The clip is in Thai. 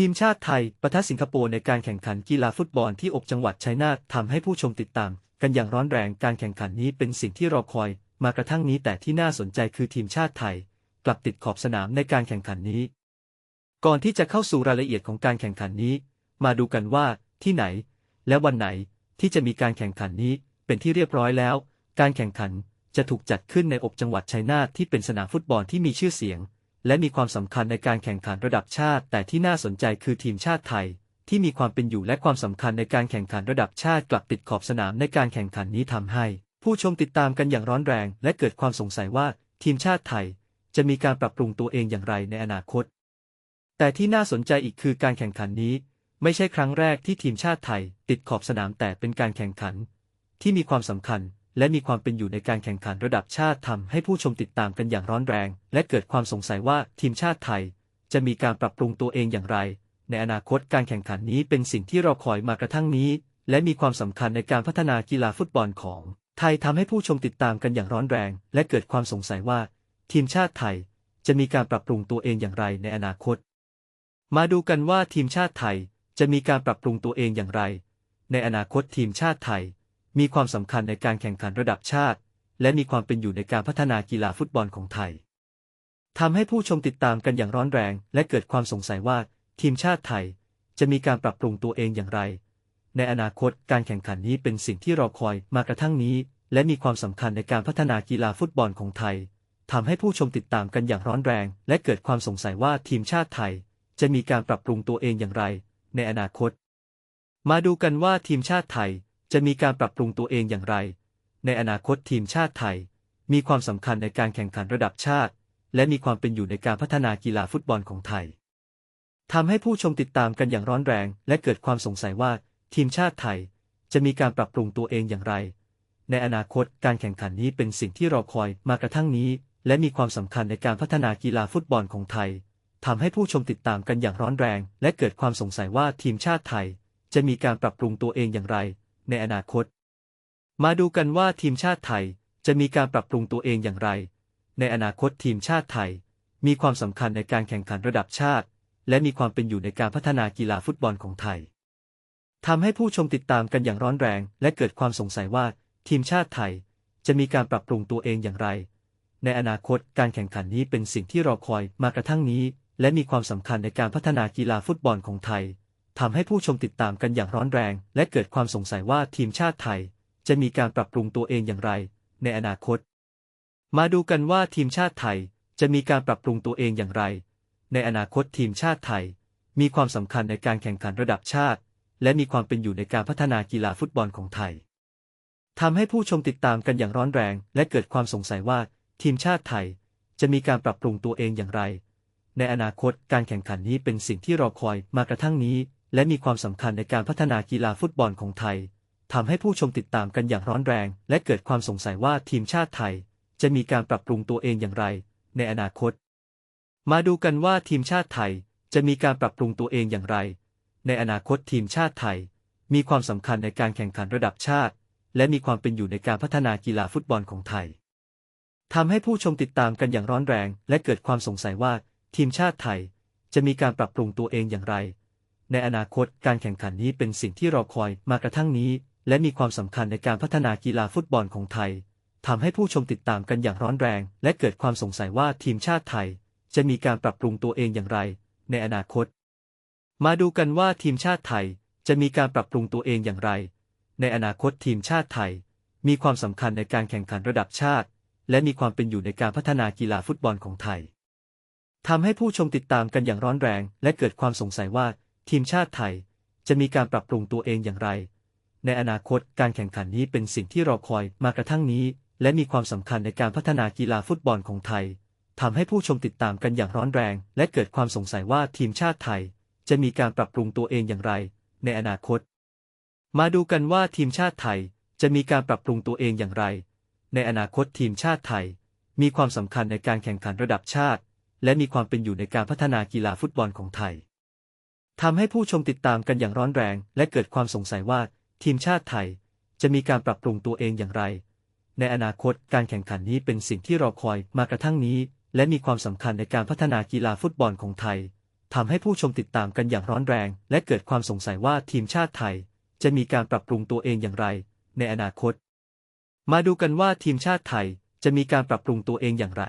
ทีมชาติไทยปะทะสิงคโปร์ในการแข่งขันกีฬาฟุตบอลที่อกจังหวัดชัยนาททำให้ผู้ชมติดตาม กันอย่างร้อนแรงการแข่งขันนี้เป็นสิ่งที่รอคอย มากระทั่งนี้แต่ที่น่าสนใจคือทีมชาติไทย กลับติดขอบสนามในการแข่งขันนี้ ก่อนที่จะเข้าสู่รายละเอียดของการแข่งขันนี้ มาดูกันว่าที่ไหน และวันไหนที่จะมีการแข่งขันนี้เป็นที่เรียบร้อยแล้ว การแข่งขันจะถูกจัดขึ้นในอกจังหวัดชัยนาทที่เป็นสนามฟุตบอลที่มีชื่อเสียง และมีความสำคัญในการแข่งขันระดับชาติ แต่ที่น่าสนใจคือทีมชาติไทย ที่มีความเป็นอยู่และความสำคัญในการแข่งขันระดับชาติกลับติดขอบสนามในการแข่งขันนี้ทำให้ ผู้ชมติดตามกันอย่างร้อนแรง และเกิดความสงสัยว่าทีมชาติไทย จะมีการปรับปรุงตัวเองอย่างไรในอนาคต แต่ที่น่าสนใจอีกคือการแข่งขันนี้ ไม่ใช่ครั้งแรกที่ทีมชาติไทย ติดขอบสนามแต่เป็นการแข่งขัน ที่มีความสำคัญ และมีความเป็นอยู่ในการแข่งขันระดับชาติทำให้ผู้ชมติดตามกันอย่างร้อนแรง และเกิดความสงสัยว่าทีมชาติไทย จะมีการปรับปรุงตัวเองอย่างไร ในอนาคตการแข่งขันนี้เป็นสิ่งที่เราคอยมากระทั่งนี้ และมีความสำคัญในการพัฒนากีฬาฟุตบอลของ ไทยทำให้ผู้ชมติดตามกันอย่างร้อนแรง และเกิดความสงสัยว่า ทีมชาติไทย จะมีการปรับปรุงตัวเองอย่างไรในอนาคต มาดูกันว่าทีมชาติไทยจะมีการปรับปรุงตัวเองอย่างไร ในอนาคตทีมชาติไทย มีความสำคัญในการแข่งขันระดับชาติ และมีความเป็นอยู่ในการพัฒนากีฬาฟุตบอลของไทยทำให้ผู้ชมติดตามกันอย่างร้อนแรง และเกิดความสงสัยว่า ทีมชาติไทย จะมีการปรับปรุงตัวเองอย่างไร ในอนาคตการแข่งขันนี้เป็นสิ่งที่รอคอยมากระทั่งนี้ และมีความสำคัญในการพัฒนากีฬาฟุตบอลของไทยทำให้ผู้ชมติดตามกันอย่างร้อนแรง และเกิดความสงสัยว่าทีมชาติไทย จะมีการปรับปรุงตัวเองอย่างไร ในอนาคต มาดูกันว่าทีมชาติไทย จะมีการปรับปรุงตัวเองอย่างไร ในอนาคตทีมชาติไทย มีความสำคัญในการแข่งขันระดับชาติ และมีความเป็นอยู่ในการพัฒนากีฬาฟุตบอลของไทยทำให้ผู้ชมติดตามกันอย่างร้อนแรง และเกิดความสงสัยว่า ทีมชาติไทย จะมีการปรับปรุงตัวเองอย่างไร ในอนาคตการแข่งขันนี้เป็นสิ่งที่รอคอยมากระทั่งนี้ และมีความสำคัญในการพัฒนากีฬาฟุตบอลของไทยทำให้ผู้ชมติดตามกันอย่างร้อนแรง และเกิดความสงสัยว่าทีมชาติไทย จะมีการปรับปรุงตัวเองอย่างไร ในอนาคต มาดูกันว่าทีมชาติไทยจะมีการปรับปรุงตัวเองอย่างไร ในอนาคตทีมชาติไทย มีความสำคัญในการแข่งขันระดับชาติ และมีความเป็นอยู่ในการพัฒนากีฬาฟุตบอลของไทยทำให้ผู้ชมติดตามกันอย่างร้อนแรง และเกิดความสงสัยว่า ทีมชาติไทยจะมีการปรับปรุงตัวเองอย่างไร ในอนาคตการแข่งขันนี้เป็นสิ่งที่รอคอยมากระทั่งนี้ และมีความสำคัญในการพัฒนากีฬาฟุตบอลของไทย ทำให้ผู้ชมติดตามกันอย่างร้อนแรง และเกิดความสงสัยว่าทีมชาติไทย จะมีการปรับปรุงตัวเองอย่างไร ในอนาคต มาดูกันว่าทีมชาติไทยจะมีการปรับปรุงตัวเองอย่างไร ในอนาคตทีมชาติไทย มีความสำคัญในการแข่งขันระดับชาติ และมีความเป็นอยู่ในการพัฒนากีฬาฟุตบอลของไทยทำให้ผู้ชมติดตามกันอย่างร้อนแรง และเกิดความสงสัยว่า ทีมชาติไทย จะมีการปรับปรุงตัวเองอย่างไร ในอนาคตการแข่งขันนี้เป็นสิ่งที่รอคอยมากระทั่งนี้ และมีความสำคัญในการพัฒนากีฬาฟุตบอลของไทยทำให้ผู้ชมติดตามกันอย่างร้อนแรง และเกิดความสงสัยว่าทีมชาติไทย จะมีการปรับปรุงตัวเองอย่างไร ในอนาคต มาดูกันว่าทีมชาติไทยจะมีการปรับปรุงตัวเองอย่างไร ในอนาคตทีมชาติไทย มีความสำคัญในการแข่งขันระดับชาติ และมีความเป็นอยู่ในการพัฒนากีฬาฟุตบอลของไทยทำให้ผู้ชมติดตามกันอย่างร้อนแรง และเกิดความสงสัยว่า ทีมชาติไทย จะมีการปรับปรุงตัวเองอย่างไร ในอนาคตการแข่งขันนี้เป็นสิ่งที่รอคอยมากระทั่งนี้ และมีความสำคัญในการพัฒนากีฬาฟุตบอลของไทยทำให้ผู้ชมติดตามกันอย่างร้อนแรง และเกิดความสงสัยว่าทีมชาติไทย จะมีการปรับปรุงตัวเองอย่างไร ในอนาคต มาดูกันว่าทีมชาติไทยจะมีการปรับปรุงตัวเองอย่างไร ในอนาคตทีมชาติไทย มีความสำคัญในการแข่งขันระดับชาติ และมีความเป็นอยู่ในการพัฒนากีฬาฟุตบอลของไทยทำให้ผู้ชมติดตามกันอย่างร้อนแรง และเกิดความสงสัยว่า ทีมชาติไทยจะมีการปรับปรุงตัวเองอย่างไร ในอนาคตการแข่งขันนี้เป็นสิ่งที่รอคอยมากระทั่งนี้ และมีความสำคัญในการพัฒนากีฬาฟุตบอลของไทยทำให้ผู้ชมติดตามกันอย่างร้อนแรง และเกิดความสงสัยว่าทีมชาติไทย จะมีการปรับปรุงตัวเองอย่างไร ในอนาคต มาดูกันว่าทีมชาติไทยจะมีการปรับปรุงตัวเองอย่างไร ในอนาคตทีมชาติไทย มีความสำคัญในการแข่งขันระดับชาติ และมีความเป็นอยู่ในการพัฒนากีฬาฟุตบอลของไทย ทำให้ผู้ชมติดตามกันอย่างร้อนแรง และเกิดความสงสัยว่า ทีมชาติไทย จะมีการปรับปรุงตัวเองอย่างไร ในอนาคตการแข่งขันนี้เป็นสิ่งที่รอคอยมากระทั่งนี้ และมีความสำคัญในการพัฒนากีฬาฟุตบอลของไทยทำให้ผู้ชมติดตามกันอย่างร้อนแรง และเกิดความสงสัยว่าทีมชาติไทย จะมีการปรับปรุงตัวเองอย่างไร ในอนาคต มาดูกันว่าทีมชาติไทยจะมีการปรับปรุงตัวเองอย่างไร